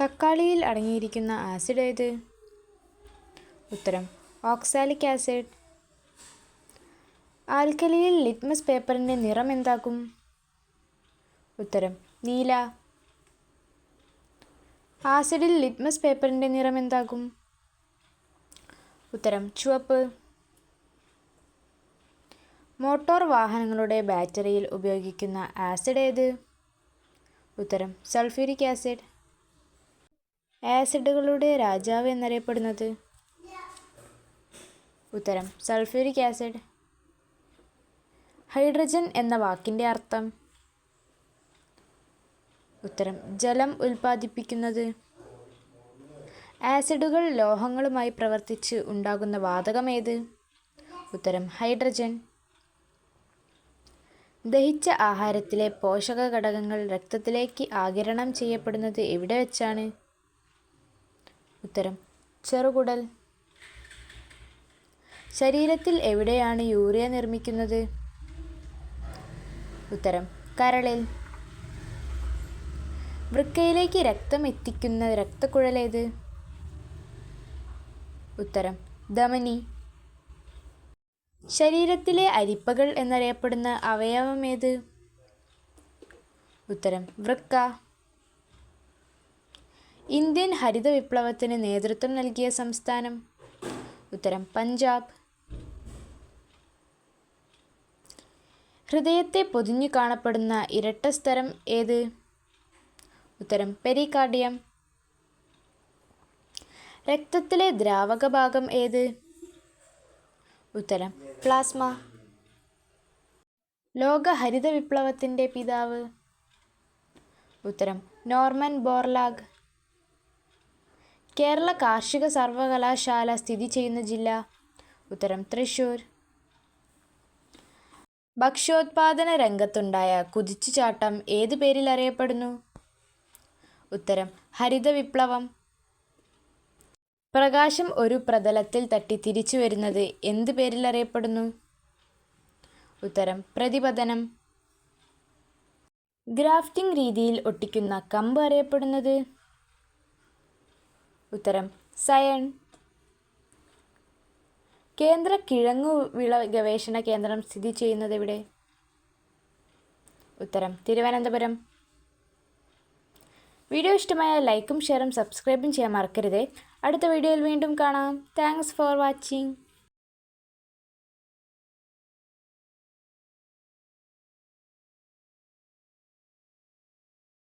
തക്കാളിയിൽ അടങ്ങിയിരിക്കുന്ന ആസിഡ് ഏത്? ഉത്തരം ഓക്സാലിക് ആസിഡ്. ആൽക്കലിയിൽ ലിറ്റ്മസ് പേപ്പറിന്റെ നിറം എന്താകും? ഉത്തരം നീല. ആസിഡിൽ ലിറ്റ്മസ് പേപ്പറിന്റെ നിറം എന്താകും? ഉത്തരം ചുവപ്പ്. മോട്ടോർ വാഹനങ്ങളുടെ ബാറ്ററിയിൽ ഉപയോഗിക്കുന്ന ആസിഡ് ഏത്? ഉത്തരം സൾഫ്യൂരിക് ആസിഡ്. ആസിഡുകളുടെ രാജാവ് എന്നറിയപ്പെടുന്നത്? ഉത്തരം സൾഫ്യൂരിക് ആസിഡ്. ഹൈഡ്രജൻ എന്ന വാക്കിന്റെ അർത്ഥം? ഉത്തരം ജലം ഉൽപ്പാദിപ്പിക്കുന്നത്. ആസിഡുകൾ ലോഹങ്ങളുമായി പ്രവർത്തിച്ച് ഉണ്ടാകുന്ന വാതകം ഏത്? ഉത്തരം ഹൈഡ്രജൻ. ദഹിച്ച ആഹാരത്തിലെ പോഷക ഘടകങ്ങൾ രക്തത്തിലേക്ക് ആകിരണം ചെയ്യപ്പെടുന്നത് എവിടെ വെച്ചാണ്? ഉത്തരം ചെറുകുടൽ. ശരീരത്തിൽ എവിടെയാണ് യൂറിയ നിർമ്മിക്കുന്നത്? ഉത്തരം കരളിൽ. വൃക്കയിലേക്ക് രക്തം എത്തിക്കുന്ന രക്തക്കുഴലേത് ഉത്തരം ധമനി. ശരീരത്തിലെ അരിപ്പകൾ എന്നറിയപ്പെടുന്ന അവയവം ഏത്? ഉത്തരം വൃക്ക. ഇന്ത്യൻ ഹരിത വിപ്ലവത്തിന് നേതൃത്വം നൽകിയ സംസ്ഥാനം. ഉത്തരം പഞ്ചാബ്. ഹൃദയത്തെ പൊതിഞ്ഞു കാണപ്പെടുന്ന ഇരട്ട സ്ഥലം ഏത്? ഉത്തരം പെരികാർഡിയം രക്തത്തിലെ ദ്രാവക ഭാഗം ഏത്? ഉത്തരം പ്ലാസ്മ. ലോക ഹരിത വിപ്ലവത്തിന്റെ പിതാവ്. ഉത്തരം നോർമൻ ബോർലാഗ്. കേരള കാർഷിക സർവകലാശാല സ്ഥിതി ചെയ്യുന്ന ജില്ല? ഉത്തരം തൃശൂർ ഭക്ഷ്യോത്പാദന രംഗത്തുണ്ടായ കുതിച്ചുചാട്ടം ഏതു പേരിൽ അറിയപ്പെടുന്നു? ഉത്തരം ഹരിത വിപ്ലവം. പ്രകാശം ഒരു പ്രതലത്തിൽ തട്ടി തിരിച്ചു വരുന്നത് എന്ത് പേരിൽ അറിയപ്പെടുന്നു? ഉത്തരം പ്രതിപതനം ഗ്രാഫ്റ്റിംഗ് രീതിയിൽ ഒട്ടിക്കുന്ന കമ്പ് അറിയപ്പെടുന്നത്? ഉത്തരം സയൺ. കേന്ദ്ര കിഴങ്ങു വിള ഗവേഷണ കേന്ദ്രം സ്ഥിതി ചെയ്യുന്നത് എവിടെ? ഉത്തരം തിരുവനന്തപുരം. വീഡിയോ ഇഷ്ടമായ ലൈക്കും ഷെയറും സബ്സ്ക്രൈബും ചെയ്യാൻ മറക്കരുത്. അടുത്ത വീഡിയോയിൽ വീണ്ടും കാണാം. Thanks for watching.